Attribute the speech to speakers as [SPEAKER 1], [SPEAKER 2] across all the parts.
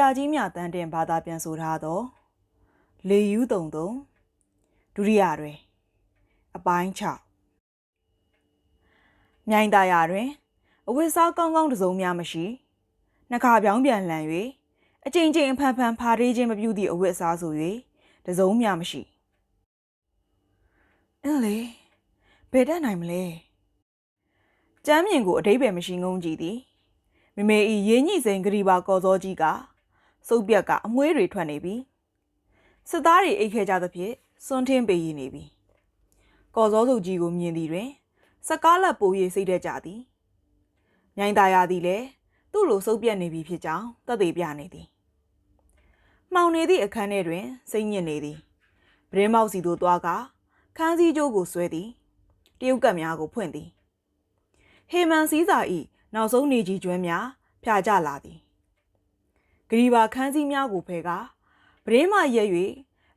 [SPEAKER 1] ရာကြီးမြတန်းတင်ဘာသာပြန်ဆိုထားသောလေယူးတုံတုံဒုတိယတွင်အပိုင်း6မြိုင်တာယာတွင်အဝတ်စားကောင်းကောင်းတစ်စုံများမရှိနှစ်ခါပြောင်းပြန်လှန်၍အချိန်ချင်းအဖန်ဖန်ဖားသေးခြင်းမပြုသည့်အဝတ်အစားဆို၍တစ်စုံများမရှိအင်းလေဘယ်တတ်နိုင်မလဲကျမ်းမြင်ကိုအတိတ်ပဲမရှိငုံကြည့်သည်မမေဤရင်းညိစိန်ဂရီပါကော်စောကြီးက စုပ်ပြက်ကအမွှေးတွေထွက်နေပြီစစ်သားတွေအိတ်ခဲကြသဖြင့်စွန်းထင်းပေရနေပြီကော်စောစုကြီးကိုမြင်သည်တွင်စကားလက်ပို၍စိတ်တဲ့ကြသည်မြိုင်သားရသည်လည်းသူ့လိုစုပ်ပြက်နေပြီဖြစ်ကြောင်းသက်သေပြနေသည်မှောင်နေသည့်အခန်းထဲတွင်စိတ်ညစ်နေသည်ပရင်းမောက်စီသို့သွားကခန်းစည်းကြိုးကိုဆွဲသည်တရုတ်ကပ်များကိုဖွင့်သည်ဟေမန်စည်းစာဤနောက်ဆုံးနေကြီးကျွမ်းများဖြာကြလာသည် ဂရီဘာခန်းစည်းများကိုဖဲကပရင်းမရက်၍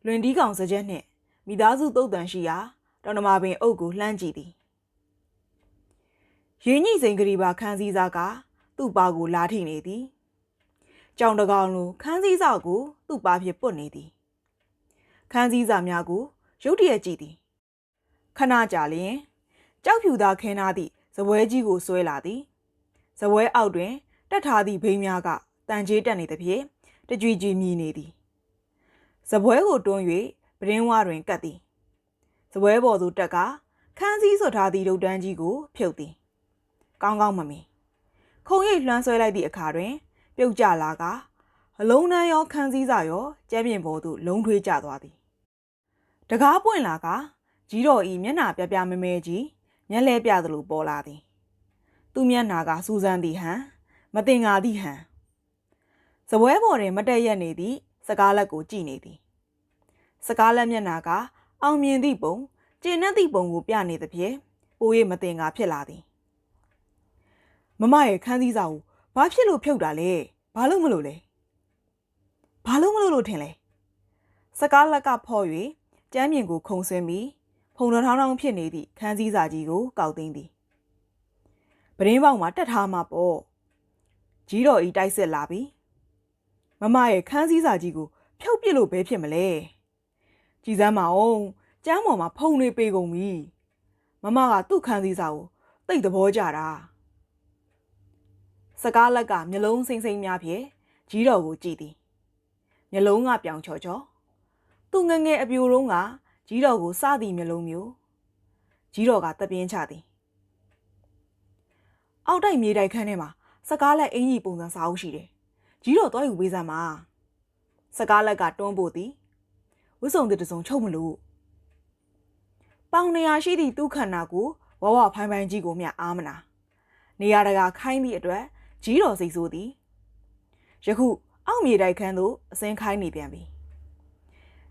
[SPEAKER 1] လွင်ဒီကောင်စကြက်နှင့်မိသားစုတုတ်တန်ရှိရာတော်နမပင်အုပ်ကိုလှမ်းကြည့်သည်ရင်းညိစိန်ဂရီဘာခန်းစည်းစားကသူ့ပါကိုလာထိနေသည်ကြောင်တကောင်လိုခန်းစည်းစာကိုသူ့ပါဖြင့်ပွတ်နေသည်ခန်းစည်းစာများကိုရုတ်တရက်ကြည့်သည်ခဏကြာလျင်ကြောက်ဖြူသားခင်းသားသည့်ဇပွဲကြီးကိုဆွဲလာသည်ဇပွဲအောက်တွင်တက်ထားသည့်ဘိန်းများက တန်ကြီးတက်နေသဖြင့်တကြွကြွမြည်နေသည်ဇပွဲကိုတွန်း၍ပရင်းဝါတွင်ကတ်သည်ဇပွဲပေါ်သို့တက်ကခန်းစည်းဆွထားသည့်ဒုတ်တန်းကြီးကို ဖြုတ်သည်ကောင်းကောင်းမမီခုံရိပ်လွှမ်းဆွဲလိုက်သည့်အခါတွင် ပြုတ်ကျလာကအလုံးနှမ်းရောခန်းစည်းစာရောကျဲပြင်ပေါ်သို့လုံးထွေးကျသွားသည်တကားပွင့်လာကကြီးတော်ဤမျက်နှာပြပြမဲမဲကြီးမျက်လဲပြသလိုပေါ်လာသည် သူ့မျက်နှာကစူးစမ်းသည်ဟန်မတင်ငါသည်ဟန် စပွဲပေါ်တွင် မတက်ရက်နေသည့်စကားလက်ကိုကြည့်နေသည်စကားလက်မျက်နှာက အောင်မြင်သည့်ပုံကျဉ်နှက်သည့်ပုံကိုပြနေသဖြင့်ပို၍မတင်ငါဖြစ်လာသည်မမရဲ့ခန်းစည်းစာကိုဘာဖြစ်လို့ဖြုတ်တာလဲဘာလို့မလို့လဲဘာလို့မလို့လို့ထင်လဲစကားလက်ကဖော့၍ကျမ်းမြင်ကိုခုံဆွဲပြီးဖုံတော်ထောင်းထောင်းဖြစ်နေသည့်ခန်းစည်းစာကြီးကိုကောက်သိမ်းသည်ပရင်းပေါက်မှာတက်ထားမှာပေါ့ကြီးတော်ဤတိုက်ဆက်လာပြီ မမရဲ့ခန်းစည်းစာကြီးကိုဖြုတ်ပစ်လို့ဘဲဖြစ်မလဲကြည်စမ်းမအောင်ကျမ်းပေါ်မှာဖုံတွေပေးကုန်ပြီမမကသူ့ခန်းစည်းစာကိုတိတ်သဘောကြတာစကားလက်ကမျက်လုံးစိမ့်စိမ့်များဖြင့်ကြီးတော်ကိုကြည့်သည်မျက်လုံးကပြောင်ချော်ချော်သူငငယ်အပြိုတုံးကကြီးတော်ကိုစသည်မျက်လုံးမျိုးကြီးတော်ကတပြင်းချသည်အောက်တိုက်မြေတိုက်ခန်းထဲမှာစကားလက်အင်ကြီးပုံစံစားအုပ်ရှိတယ် ကြီးတော်သွားယူပေးစမ်းပါစကားလက်ကတွန်းပို့သည်ဝစ်စုံတဲ့တစုံချုပ်မလို့ပေါင်နေရာရှိသည့်သူ့ခန္ဓာကိုဝဝဖိုင်းဖိုင်းကြီးကိုမျှအားမနာနေရာတကာခိုင်းသည့်အတွက်ကြီးတော်စိတ်ဆိုးသည်ယခုအောက်မြေတိုက်ခန်းသို့အစင်းခိုင်းနေပြန်ပြီ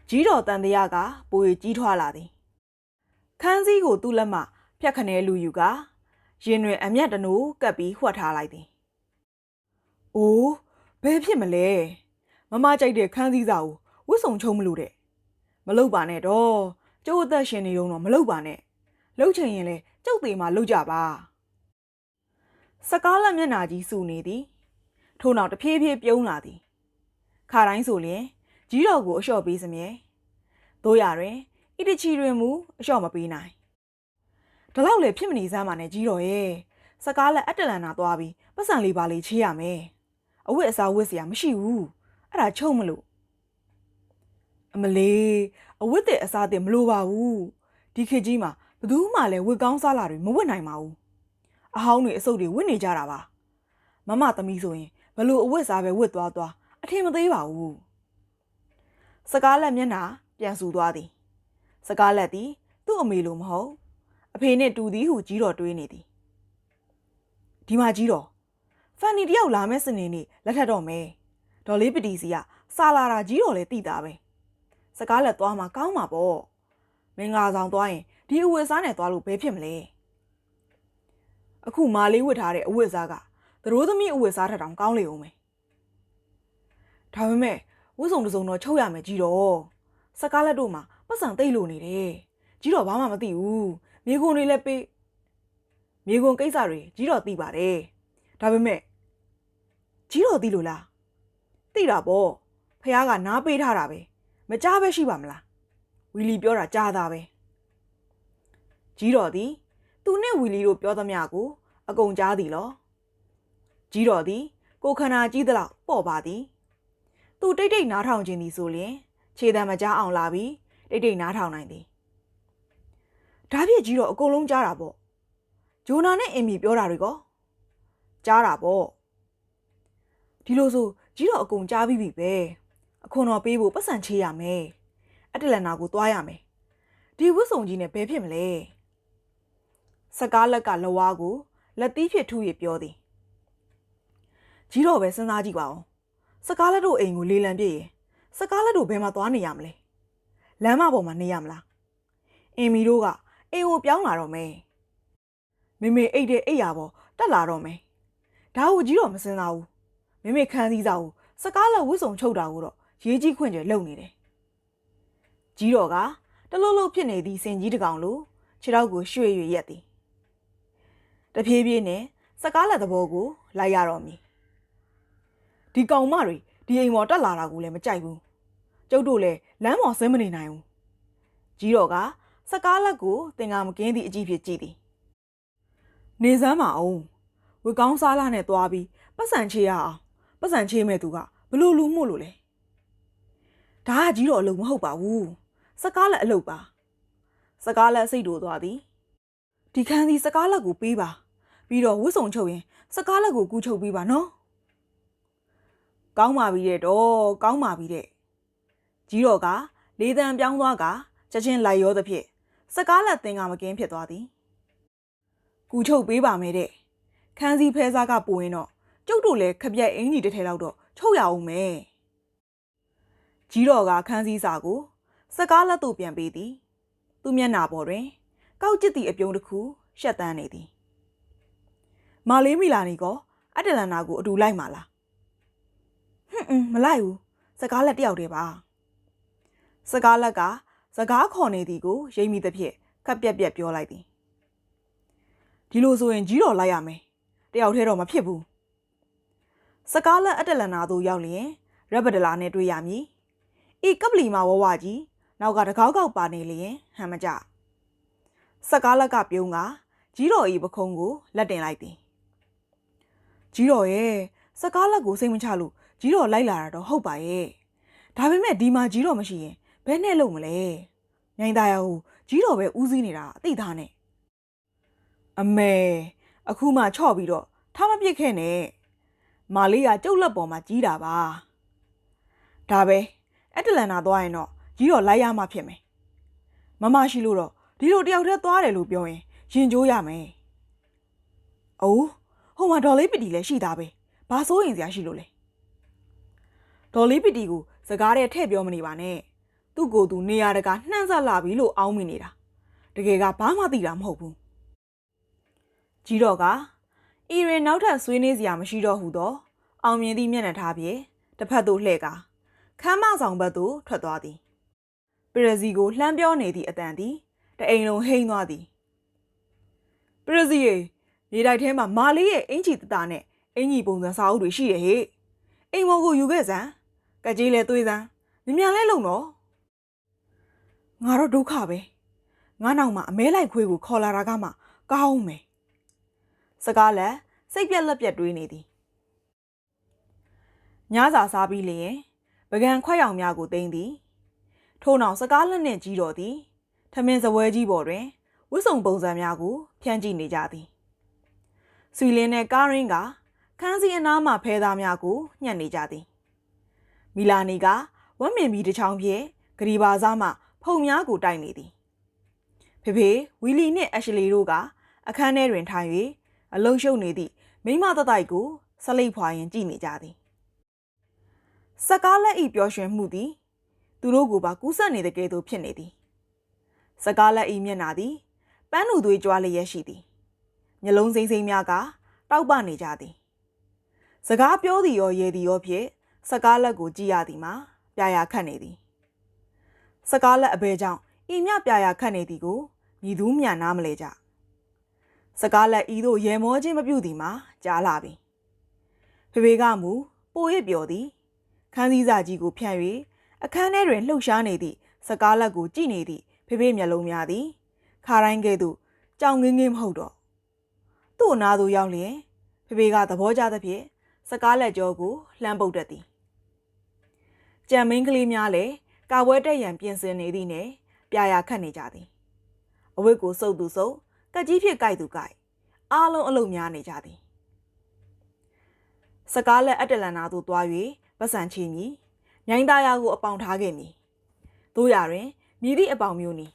[SPEAKER 1] ကြီးတော်တန်တရားကပိုရီကြီးထွားလာသည်ခန်းစည်းကိုသူ့လက်မှဖြတ်ခနဲလူယူကရင်တွင်အမျက်တနိုးကပ်ပြီးဟွက်ထားလိုက်သည်။အိုး ဘယ်ဖြစ်မလဲ။မမကြိုက်တဲ့ခန်းစည်းစာကိုဝတ်စုံချုံမလို့တဲ့။မလုပ်ပါနဲ့တော့။ကျိုးအသက်ရှင်နေတော့မလုပ်ပါနဲ့။လှုပ်ချင်ရင်လေကျုပ်သေးမှလှုပ်ကြပါ။စကားလက်မျက်နာကြီးစူနေသည်။ထို့နောက်တဖြည်းဖြည်းပြုံးလာသည်။ခါတိုင်းဆိုလျင်ကြီးတော်ကိုအလျှော့ပေးစမြဲ။တို့ရတွင်ဣတချီတွင်မူအလျှော့မပေးနိုင်။ဒါတော့လေဖြစ်မနေစမ်းပါနဲ့ကြီးတော်ရဲ့။စကားလက်အတလန်နာသွားပြီးပတ်စံလေးပါလေးချေးရမယ်။ အဝတ်အစားဝတ်စရာမရှိဘူး။အဲ့ဒါချုံမလို့အမလေးအဝတ်တဲ့အစားတင်မလိုပါဘူး။ဒီခေတ်ကြီးမှာဘသူမှလည်းဝတ်ကောင်းစားလာတွေမဝတ်နိုင်ပါဘူး။အဟောင်းတွေအစုပ်တွေဝတ်နေကြတာပါ။မမသမီးဆိုရင်ဘလို့အဝတ်စားပဲဝတ်သွားသွားအထင်မသေးပါဘူး။စကားလက်မျက်နှာပြန်ဆူသွားသည်။စကားလက်သည် သူ့အမေလိုမဟုတ်အဖေနဲ့တူသည်ဟုကြီးတော်တွေးနေသည်ဒီမှာကြီးတော် ဖန်နီတယောက်လာမဲ့စနေနေ့လက်ထပ်တော့မယ်ဒေါ်လေးပတီစီကစာလာတာကြီးတော်လည်းတိတာပဲစကားလက်သွားမှာကောင်းမှာပေါ့မင်္ဂလာဆောင်သွားရင်ဒီအဝတ်စားနဲ့သွားလို့ဘယ်ဖြစ်မလဲအခုမာလေးဝတ်ထားတဲ့အဝတ်စားကသရိုးသမီးအဝတ်စားထက်တောင်ကောင်းလေအောင်မယ်ဒါပေမဲ့ဝတ်စုံတစ်စုံတော့ချုပ်ရမယ်ကြီးတော်စကားလက်တို့မှာပတ်စံသိပ်လို့နေတယ်ကြီးတော်ဘာမှမသိဘူးမြေခွန်တွေလည်းပေးမြေခွန်ကိစ္စတွေကြီးတော်သိပါတယ်ဒါပေမဲ့ ကြီးတော်သိလို့လားသိသိတာပေါ့ဖះကနားပေးထားတာပဲမကြားပဲရှိပါမလားဝီလီပြောတာကြားတာပဲကြီးတော်သည်သူနဲ့ဝီလီတို့ပြောသမျှကို အကုန်ကြားသည်လောကြီးတော်သည် ကိုခန္ဓာကြီးသလောက်ပေါ့ပါသည် သူတိတ်တိတ်နားထောင်ခြင်းသည်ဆိုလျင်ခြေတံမကြားအောင်လာပြီးတိတ်တိတ်နားထောင်နိုင်သည်ဒါဖြစ်ကြီးတော်အကုန်လုံးကြားတာပေါ့ဂျိုနာနဲ့အင်မီပြောတာတွေကောကြားတာပေါ့ ဒီလိုဆိုကြီးတော်အကုန်ကြားပြီးပြီပဲအခွန်တော်ပေးဖို့ပတ်စံချေးရမယ်အတလန်နာကိုသွားရမယ်ဒီဝတ်စုံကြီးနဲ့ဘယ်ဖြစ်မလဲစကားလက်ကလဝါကိုလက်သီးဖြစ်ထူရပြောသည်ကြီးတော်ပဲစဉ်းစားကြည့်ပါဦးစကားလက်တို့အိမ်ကိုလေလံပြည့်ရင်စကားလက်တို့ဘယ်မှာသွားနေရမလဲလမ်းမပေါ်မှာနေရမလားအင်မီတို့ကအိမ်ကိုပြောင်းလာတော့မယ်မေမေအိတ်တဲ့အိတ်ရပေါ်တက်လာတော့မယ်ဒါကိုကြီးတော်မစင်စားဘူး မေမေခန်းစည်းစာကိုစကားလက်ဝစ်စုံချုပ်တာကိုတော့ရေးကြီးခွင့်ကျလုံနေတယ်ကြီးတော်ကတလုံးလုံးဖြစ်နေသည့်စင်ကြီးတစ်ကောင်လိုခြေထောက်ကိုရွှေ့ရွရက်သည်တဖြည်းဖြည်းနဲ့စကားလက်သဘောကိုလိုက်ရတော့မည်ဒီကောင်မတွေဒီအိမ်ပေါ်တက်လာတာကိုလည်းမကြိုက်ဘူးကျုပ်တို့လည်းလမ်းပေါ်ဆင်းမနေနိုင်ဘူးကြီးတော်ကစကားလက်ကိုသင်္ကာမကင်းသည့်အကြည့်ဖြစ်ကြည့်သည်နေစမ်းမအောင်ဝေကောင်းစားလာနဲ့သွားပြီးပတ်စံချေရအောင် ပတ်စံချေမဲ့သူကဘလို့လူမှုလို့လဲဒါကကြီးတော်အလုပ်မဟုတ်ပါဘူးစကားလက်အလုပ်ပါ စကားလက်စိတ်တို့သွားသည်ဒီခန်းစီစကားလက်ကိုပေးပါ ပြီးတော့ဝတ်စုံချုပ်ရင် စကားလက်ကိုကူးချုပ်ပေးပါနော်ကောင်းပါပြီတဲ့တော့ကောင်းပါပြီတဲ့ကြီးတော်ကလေးတန်ပြောင်းသွားကချက်ချင်းလိုက်ရောသဖြင့်စကားလက်သင်ကမကင်းဖြစ်သွားသည်ကူချုပ်ပေးပါမယ်တဲ့ခန်းစီဖဲစားကပိုရင်တော့ ကျုပ်တို့လည်းခပြက်အင်ကြီးတစ်ထဲလောက်တော့ချုပ်ရအောင်မယ်ကြီးတော်ကခန်းစည်းစာကို စကားလက်သို့ပြန်ပေးသည် သူမျက်နှာပေါ်တွင် ကောက်ကျစ်သည့်အပြုံးတစ်ခုရှက်တန်းနေသည်မာလေးမီလာနီကအတလန်နာကိုအတူလိုက်มาလားဟွန်းအင်းမလိုက်ဘူးစကားလက်တယောက်တည်းပါစကားလက်ကစကားခေါ်နေသည်ကိုရိပ်မိသဖြင့်ခက်ပြက်ပြက်ပြောလိုက်သည်ဒီလိုဆိုရင်ကြီးတော်လိုက်ရမယ်တယောက်တည်းတော့မဖြစ်ဘူး စကားလက်အတလန်နာသို့ရောက်လျင်ရက်ဘဒလာနဲ့တွေ့ရမည်ဤကပလီမာဝဝကြီးနောက်ကတကောက်ကောက်ပါနေလျင်ဟမ်မကြစကားလက်ကပြုံးကကြီးတော်ဤပခုံးကိုလက်တင်လိုက်သည်ကြီးတော်ရဲ့စကားလက်ကိုစိတ်မချလို့ကြီးတော်လိုက်လာတာတော့ဟုတ်ပါရဲ့ဒါပေမဲ့ဒီမှာကြီးတော်မရှိရင်ဘယ်နဲ့လုပ်မလဲညိုင်သားရဟုကြီးတော်ပဲဦးစီးနေတာအသိသားနဲ့အမေအခုမှချော့ပြီးတော့ထားမပြစ်ခဲ့နဲ့ မာလေးကကျုပ်လက်ပေါ်မှာကြီးတာပါဒါပဲအက်တလန်နာသွားရင်တော့ကြီးတော့လိုက်ရမှဖြစ်မယ်မမရှိလို့တော့ဒီလိုတယောက်တည်းသွားတယ်လို့ပြောရင်ရင်ကျိုးရမယ်အိုးဟိုမှာဒေါ်လေးပတီလည်းရှိသားပဲဘာစိုးရင်စရာရှိလို့လဲဒေါ်လေးပတီကိုစကားတဲ့ထည့်ပြောမနေပါနဲ့သူ့ကိုယ်သူနေရာတကာနှမ်းဆက်လာပြီလို့အောင်းမိနေတာတကယ်ကဘာမှသိတာမဟုတ်ဘူးကြီးတော့က အီရင်နောက်ထပ်ဆွေးနွေးစရာမရှိတော့ဟုသောအောင်မြင်သည့်မျက်နှာထားဖြင့်တစ်ဖက်သို့လှည့်ကာခမ်းမဆောင်ဘက်သို့ထွက်သွားသည်ပရစီကိုလှမ်းပြောနေသည့်အတန်သည်တအိမ်လုံးဟိန်းသွားသည်ပရစီရေမြေတိုက်ထဲမှာမာလေးရဲ့အင်ကြီးတတနဲ့အင်ကြီးပုံစံစာအုပ်တွေရှိတယ်ဟေ့အိမ်မော်ကိုယူခဲ့စမ်းကကြီးလဲသွေးစမ်းမြ мян လဲလုံတော့ငါတော့ဒုက္ခပဲငါနောက်မှာအမဲလိုက်ခွေးကိုခေါ်လာတာကမှကောင်းမယ် စကားလက်စိတ်ပြက်လက်ပြက်တွေးနေသည်ညစာစားပြီးလျင်ပကံခွက်ရောင်များကိုသိမ်းသည်ထို့နောက်စကားလက်နှင့်ကြီးတော်သည်ထမင်းစပွဲကြီးပေါ်တွင်ဝစ်စုံပုံစံများကိုဖြန့်ကြည့်နေကြသည်ဆွီလင်းနဲ့ကားရင်းကခန်းစီအနားမှဖဲသားများကိုညှက်နေကြသည်မီလာနီကဝက်မင်ဘီတစ်ချောင်းဖြင့်ဂရီဘာစားမှဖုံများကိုတိုက်နေသည်ဖေဖေဝီလီနှင့်အရှလီတို့ကအခန်းထဲတွင်ထိုင်၍ အလုံးရှုပ်နေသည့်မိမတတိုက်ကိုဆလိပ်ဖွာရင်ကြည့်နေကြသည်စကားလက်ဤပျော်ရွှင်မှုသည် သူတို့ကိုပါကူးဆက်နေတဲ့ကဲ့သို့ဖြစ်နေသည်စကားလက်ဤမျက်နာသည်ပန်းလူသွေးကြွားလျက်ရှိသည်မျက်လုံးစိမ့်စိမ့်များကတောက်ပနေကြသည်စကားပြောသည်ရောရေသည်ရောဖြင့်စကားလက်ကိုကြည့်ရသည်မှာပြာရခတ်နေသည်စကားလက်အဘဲကြောင့်ဤမြပြာရခတ်နေသည်ကိုမြည်သူမြနားမလဲကြ စကားလက်ဤသို့ရေမောခြင်းမပြုသည်မှာကြားလာပြီဖေဖေကမူပိုရစ်ပြောသည်ခန်းစည်းစာကြီးကိုဖြန့်၍အခန်းထဲတွင်လှုပ်ရှားနေသည့်စကားလက်ကိုကြည့်နေသည့်ဖေဖေမျက်လုံးများသည်ခါတိုင်းကဲ့သို့ကြောင်ငင်းငင်းမဟုတ်တော့သူ့အနာသို့ရောက်လျင်ဖေဖေကသဘောကျသဖြင့်စကားလက်ကြောကိုလှမ်းပုတ်တတ်သည်ကြံမင်းကလေးများလည်းကာပွဲတက်ရန်ပြင်ဆင်နေသည်နှင့်ပြာရခတ်နေကြသည်အဝတ်ကိုစုပ်သူစုပ် ကက်ကြီးဖြစ်ကြိုက်သူကြိုက်အားလုံးအလုပ်များနေကြသည်စကားလက်အတလန်နာသို့တွား၍ပတ်စံချီမည်မြိုင်းသားရကိုအပေါင်ထားခဲ့မည်တို့ရတွင်မြည်သည့်အပေါင်မျိုးနီ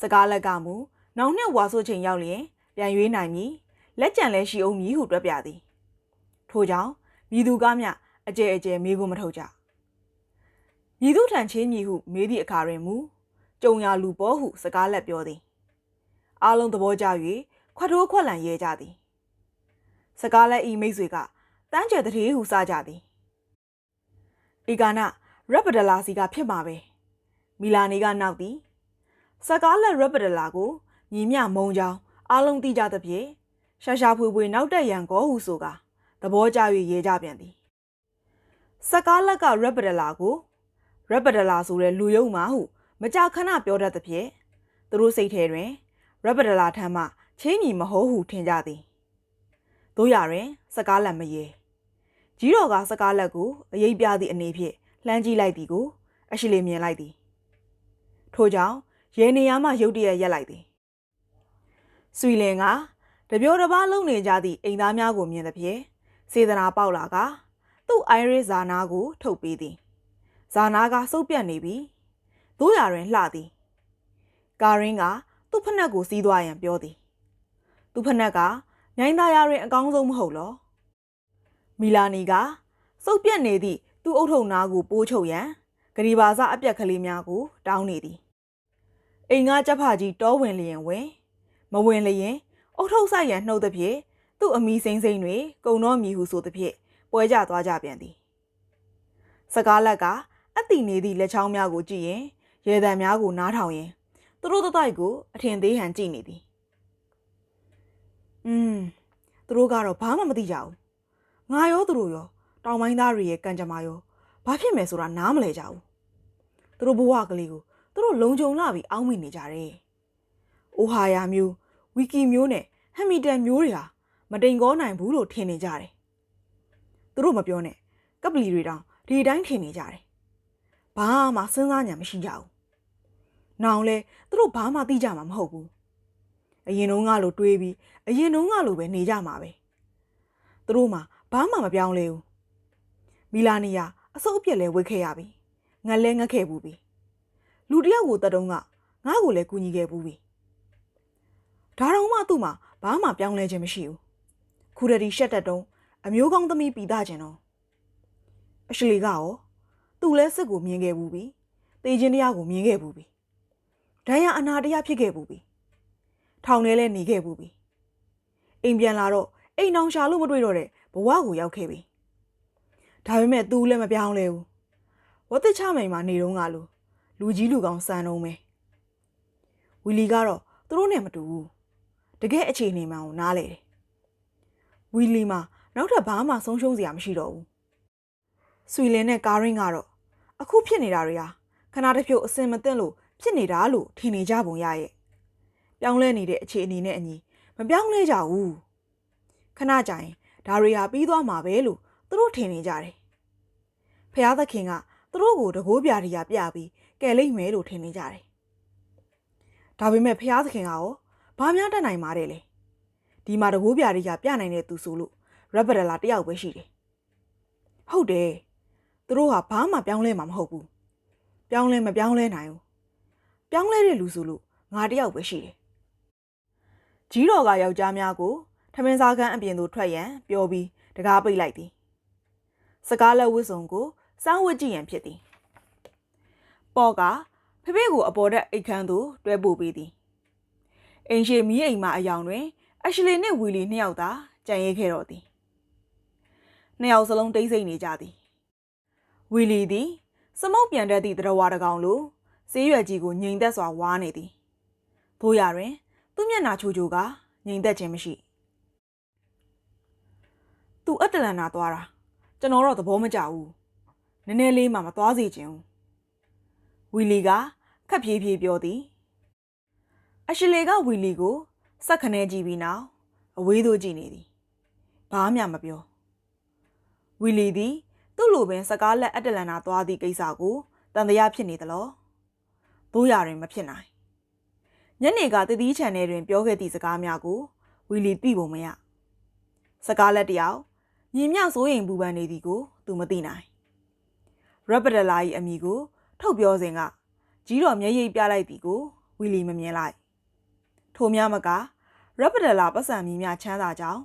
[SPEAKER 1] စကားလက်ကမူနောင်နှင့်ဝါဆိုချိန်ရောက်လျင်ပြန်ရွေးနိုင်မည်လက်ကြံလဲရှိအောင်မည်ဟုတွက်ပြသည်ထို့ကြောင့်မိသူကားမြအကျဲအကျဲမေးကိုမထုတ်ကြမိသူထံချင်းမြည်ဟုမေးသည့်အခါတွင်မူကြုံရလူပေါ်ဟုစကားလက်ပြောသည် အားလုံးသဘောကျ၍ခွတ်ထိုးခွက်လန်ရဲကြသည်စကားလက်ဤမိတ်ဆွေကတန်းကျဲတည်းဟုစကြသည်ဤကနာရက်ပဒလာစီကဖြစ်မှာပဲမီလာနီကနောက်သည်စကားလက်ရက်ပဒလာကိုညီမျှမုံကြောင်အားလုံးသိကြသဖြင့်ရှာရှာဖွေဖွေနောက်တက်ရန်ကောဟုဆိုကသဘောကျ၍ရဲကြပြန်သည်စကားလက်ကရက်ပဒလာကိုရက်ပဒလာဆိုတဲ့လူယုံမာဟု မကြာခဏပြောတတ်သဖြင့်သူတို့စိတ်ထဲတွင် ရက်ပဒလာထမ်းမှချင်းမြီမဟုတ်ဟုထင်ကြသည်တို့ရတွင် စကားလက်မရေကြီးတော်ကစကားလက်ကိုအရေးပြသည့်အနေဖြင့်လှမ်းကြည့်လိုက်သည်ကို အရှိလေးမြင်လိုက်သည်ထို့ကြောင့်ရဲနေရမှရုတ်တရက်ရက်လိုက်သည်ဆွီလင်ကတပြောတစ်ပါးလုံနေကြသည့်အိမ်သားများကိုမြင်သဖြင့်စေတနာပေါက်လာကသူ့အိုင်ရစ်ဇာနာကို ထုတ်ပေးသည်ဇာနာကစုပ်ပြတ်နေပြီတို့ရတွင်လှသည်ကာရင်းက သူ့ဖက်နှက်ကိုစီးသွားရန်ပြောသည်သူ့ဖက်နှက်ကမြိုင်းသားရတွင်အကောင်းဆုံးမဟုတ်လောမီလာနီကစုပ်ပြတ်နေသည့်သူ့အုတ်ထုံနာကိုပိုးချုပ်ရန်ဂရီဘာစအပြက်ကလေးများကို တောင်းနေသည်အိမ်ငါကြက်ဖကြီးတောဝင်လျင်ဝင်မဝင်လျင်အုတ်ထုပ်ဆိုင်ရန်နှုတ်သည်ဖြင့်သူ့အမီစိမ့်စိမ့်တွေကုံတော့မြည်ဟုဆိုသည်ဖြင့်ပွဲကြသွားကြပြန်သည်စကားလက်ကအတိနေသည့်လက်ချောင်းများကိုကြည့်ရင်ရေတံများကိုနားထောင်ရင် သူတို့တိုက်ကိုအထင်သေးဟန်ကြည့်နေသည်อืมသူတို့ကတော့ဘာမှမသိကြဘူးငါရောသူတို့ရောတောင်ပိုင်းသားတွေရဲ့ကံကြမ္မာရောဘာဖြစ်မယ်ဆိုတာနားမလဲကြဘူးသူတို့ဘဝကလေးကိုသူတို့လုံခြုံလာပြီးအောင်းမိနေကြတယ်အိုဟာယာမျိုးဝီကီမျိုးနဲ့ဟမ်မီတန်မျိုးတွေဟာမတိမ်ကောနိုင်ဘူးလို့ထင်နေကြတယ်သူတို့မပြောနဲ့ကပလီတွေတောင်ဒီတိုင်းထင်နေကြတယ်ဘာမှစဉ်းစားညာမရှိကြဘူး နောင်လဲသူတို့ဘာမှသိကြမှာမဟုတ်ဘူးအရင်တုန်းကလိုတွေးပြီးအရင်တုန်းကလိုပဲနေကြမှာပဲသူတို့မှဘာမှမပြောင်းလဲဘူးမီလာနီယာအစုပ်အပြက်လဲဝစ်ခဲ့ရပြီငတ်လဲငတ်ခဲ့ဘူးပြီလူတယောက်ကိုတတုံးကငါ့ကိုလည်းကူညီခဲ့ဘူးပြီဒါတော့မှသူ့မှာဘာမှပြောင်းလဲခြင်းမရှိဘူးခုတည်းရှက်တက်တုံးအမျိုးကောင်းသမီးပြီးသားခြင်းတော့အရှလီကရောသူ့လဲစစ်ကိုမြင်ခဲ့ဘူးပြီတေးချင်းတရားကိုမြင်ခဲ့ဘူးပြီ ဒဏ်ရာအနာတရားဖြစ်ခဲ့ဘူးပြီထောင်ထဲလဲနေခဲ့ဘူးပြီအိမ်ပြန်လာတော့အိမ်အောင်ရှာလို့မတွေ့တော့တဲ့ဘဝကိုရောက်ခဲ့ပြီဒါပေမဲ့သူလည်းမပြောင်းလဲဘူးဝတ်တချမိန်မှာနေတော့ငါလို့လူကြီးလူကောင်းစံတော့မယ်ဝီလီကတော့သူတို့နဲ့မတူဘူးတကယ်အခြေအနေမှန်ကိုနားလေတယ်ဝီလီမှာနောက်ထပ်ဘာမှဆုံးရှုံးစရာမရှိတော့ဘူးဆွီလင်နဲ့ကာရင်းကတော့အခုဖြစ်နေတာတွေဟာခဏတစ်ဖြုတ်အစင်မသိလို့ ဖြစ်နေတာလို့ထင်နေကြပုံရရဲ့ပြောင်းလဲနေတဲ့အခြေအနေနဲ့အညီမပြောင်းလဲကြဘူးခဏကြာရင်ဒါတွေဟာပြီးသွားမှာပဲလို့သူတို့ထင်နေကြတယ်ဖျားသခင်ကသူတို့ကိုတကိုးပြားတွေကပြပြီးကယ်လိမ့်မယ်လို့ထင်နေကြတယ်ဒါပေမဲ့ဖျားသခင်ကရောဘာများတတ်နိုင်ပါတယ်လေဒီမှာတကိုးပြားတွေကပြနိုင်တဲ့သူဆိုလို့ရက်ဘဒလာတယောက်ပဲရှိတယ်ဟုတ်တယ်သူတို့ဟာဘာမှပြောင်းလဲမှာမဟုတ်ဘူးပြောင်းလဲမပြောင်းလဲနိုင်ဘူး ပြောင်းလဲတဲ့လူဆိုလို့ငါတယောက်ပဲရှိတယ်ကြီးတော်ကယောက်ျားများကိုထမင်းစားခန်းအပြင်သို့ထွက်ရန်ပြောပြီးတကားပိတ်လိုက်သည်စကားလက်ဝတ်စုံကိုစောင်းဝတ်ကြည့်ရန်ဖြစ်သည်ပေါ်ကဖေဖေကိုအပေါ်တက်အိတ်ခမ်းသို့တွဲပို့ပေးသည်အိမ်ရှိမီးအိမ်မှအယောင်တွင်အရှလီနှင့်ဝီလီနှစ်ယောက်သာကြံရဲခဲ့တော့သည်နှစ်ယောက်စလုံးတိတ်ဆိတ်နေကြသည်ဝီလီသည်စမုတ်ပြန်တတ်သည့်တရဝါတကောင်လို ဆေးရွက်ကြီးကိုငြိမ်သက်စွာဝါးနေသည်သို့ရာတွင် သူ့မျက်နှာချိုချိုကငြိမ်သက်ခြင်းမရှိသူအတလန်နာသွားတာကျွန်တော်တော့သဘောမကျဘူးနည်းနည်းလေးမှမသွားစေချင်ဘူးဝီလီကခက်ပြေးပြေးပြောသည်အရှလေကဝီလီကိုစက်ခနဲကြည့်ပြီးနောက်အဝေးသို့ကြည့်နေသည်ဘာမှမပြောဝီလီသည်သူ့လိုပင်စကားလက်အတ္တလန္နာသွားသည့်ကိစ္စကိုတန်တရားဖြစ်နေသလော သို့ရာတွင်မဖြစ်နိုင်ညနေကတတိချန်နယ်တွင်ပြောခဲ့သည့်စကားများကိုဝီလီသိပုံမရစကားလက်တယောက်မြင်မြစိုးရိမ်ပူပန်နေသည်ကိုသူမသိနိုင်ရပဒလာ၏အမိကိုထုတ်ပြောစဉ်ကကြီးတော်မျက်ရည်ပြလိုက်သည်ကိုဝီလီမမြင်လိုက်ထိုများမကရပဒလာပတ်စံမြည်များချမ်းသာကြောင်း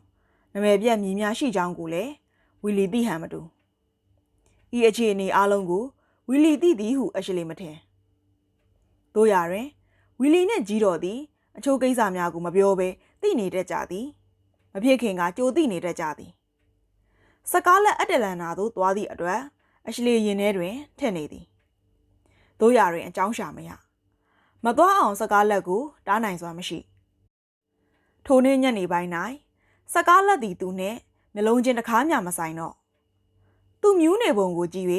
[SPEAKER 1] နမယ်ပြက်မြည်များရှိကြောင်းကိုလည်းဝီလီသိဟန်မတူဤအခြေအနေအလုံးကိုဝီလီသိသည်ဟုအရှလေမထင် တို့ရတွင်ဝီလီနှင့်ကြီးတော်သည်အချို့ကိစ္စများကိုမပြောဘဲသိနေတတ်ကြသည်မဖြစ်ခင်ကကြိုသိနေတတ်ကြသည်စကားလက်အတ္တလန်နာသို့သွားသည့်အတွက်အရှလေရင်ထဲတွင်ထက်နေသည်တို့ရတွင်အကြောင်းရှာမရမသွားအောင်စကားလက်ကိုတားနိုင်စွာမရှိထိုနေ့ညနေပိုင်း၌စကားလက်သည်သူနှင့်နှလုံးချင်းတစ်ခါမျှမဆိုင်တော့သူမြူးနေပုံကိုကြည့်၍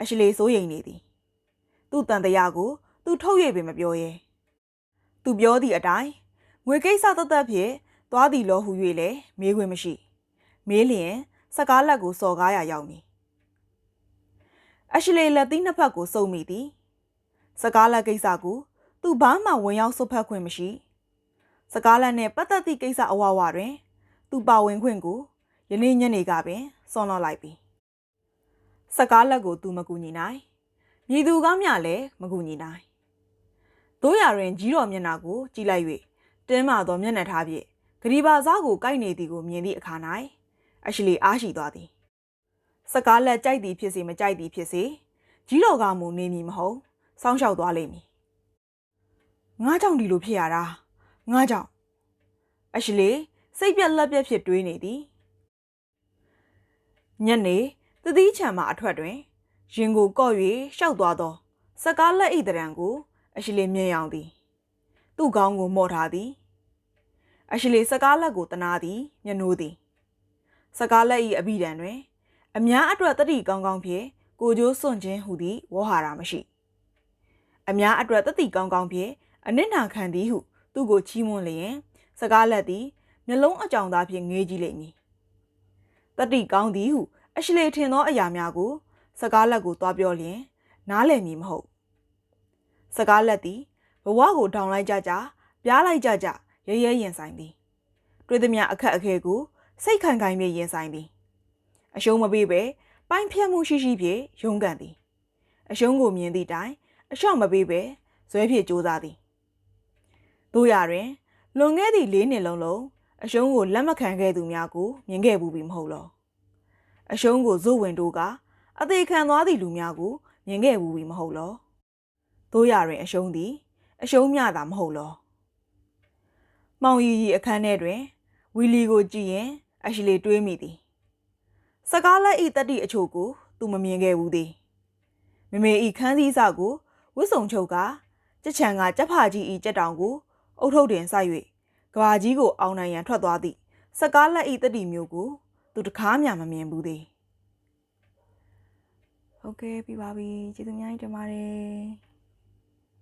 [SPEAKER 1] အရှလေစိုးရိမ်နေသည်သူ့တန်တရာကို သူထုတ်၍ပင်မပြောရဲသူပြောသည့်အတိုင်းငွေကိစ္စတသက်ဖြင့်သွားသည်လောဟု၍လည်းမေးခွင့်မရှိမေးလျင်စကားလက်ကိုစော်ကားရရောက်မည်အရှလေလက်သီးနှစ်ဖက်ကိုစုံမိသည်စကားလက်ကိစ္စကိုသူဘာမှဝင်ရောက်ဆုတ်ဖက်ခွင့်မရှိစကားလက်နှင့်ပတ်သက်သည့်ကိစ္စအဝဝတွင် သူပါဝင်ခွင့်ကိုယနေ့ညနေကပင်ဆွန်လွှတ်လိုက်ပြီစကားလက်ကိုသူမကူညီနိုင်မြည်သူကမျှလည်းမကူညီနိုင် တို့ရရင်ကြီးတော်မျက်နှာကိုကြည့်လိုက်၍တင်းမာသောမျက်နှာထားဖြင့်ဂရီဘာစားကိုကိုက်နေသည်ကိုမြင်သည့်အခါ၌အရှလီအားရှိသွားသည်စကားလက်ကြိုက်သည်ဖြစ်စေမကြိုက်သည်ဖြစ်စေကြီးတော်ကမူနေမည်မဟုတ်စောင်းလျှောက်သွားလိမ့်မည်ငါကြောင့်ဒီလိုဖြစ်ရတာငါကြောင့်အရှလီစိတ်ပြက်လက်ပြက်ဖြစ်တွေးနေသည်ညနေသတိချံမှအထွက်တွင်ရင်ကိုကော့၍ရှောက်သွားသော စကားလက်ဤတရံကို အရှလီမြင်အောင်သည်သူ့ကောင်းကိုမော့ထားသည်အရှလီစကားလက်ကိုတနာသည်ညနိုးသည်စကားလက်ဤအဘိဓာန်တွင် အများအတွက်တတိကောင်းကောင်းဖြင့်ကိုကျိုးစွန့်ခြင်းဟူသည့်ဝေါ်ဟာရာမရှိအများအတွက်တတိကောင်းကောင်းဖြင့်အနစ်နာခံသည်ဟုသူ့ကိုချီးမွမ်းလျင်စကားလက်သည်မျက်လုံးအကြောင်သားဖြင့်ငေးကြည့်လိမ့်မည်တတိကောင်းသည်ဟုအရှလေထင်သောအရာများကို စကားလက်ကိုသွားပြောလျင် နားလည်မည်မဟုတ် စကားလက်သည်ဘဝကိုထောင်လိုက်ကြကြပြားလိုက်ကြကြရဲရဲရင်ဆိုင်သည်တွေ့သည်များအခက်အခဲကိုစိတ်ခံခိုင်မြေရင်ဆိုင်သည်အရှုံးမပေးပဲပိုင်းဖြတ်မှုရှိရှိဖြင့်ရုန်းကန်သည်အရှုံးကိုမြင်သည့်တိုင်အလျှော့မပေးပဲဇွဲဖြင့်ကြိုးစားသည်တို့ရတွင်လွန်ခဲ့သည့်၄နှစ်လုံးလုံးအရှုံးကိုလက်မခံခဲ့သူများကိုမြင်ခဲ့ဘူးပြီမဟုတ်လောအရှုံးကိုဇို့ဝင်တို့ကအသေးခံသွားသည့်လူများကိုမြင်ခဲ့ဘူးပြီမဟုတ်လော တို့ရတွင်အရှုံးသည် အရှုံးမြတာမဟုတ်လောမောင်ရီရီအခန်းထဲတွင်ဝီလီကိုကြည့်ရင်အရှိလေတွေးမိသည်စကားလက်ဤတတိအချို့ကိုသူမမြင်ခဲ့ဘူးသည်မမေဤခန်းစည်းစကိုဝစ်စုံချုပ်ကကြက်ချံကကြက်ဖာကြီးဤကြက်တောင်ကိုအုတ်ထုတ်တင်ဆိုင်၍ကဘာကြီးကိုအောင်နိုင်ရန်ထွက်သွားသည့်စကားလက်ဤတတိမျိုးကိုသူတကားမှမမြင်ဘူးသည်ဟုတ်ကဲ့ပြီပါပြီကျေးဇူးများကြီးတင်ပါတယ်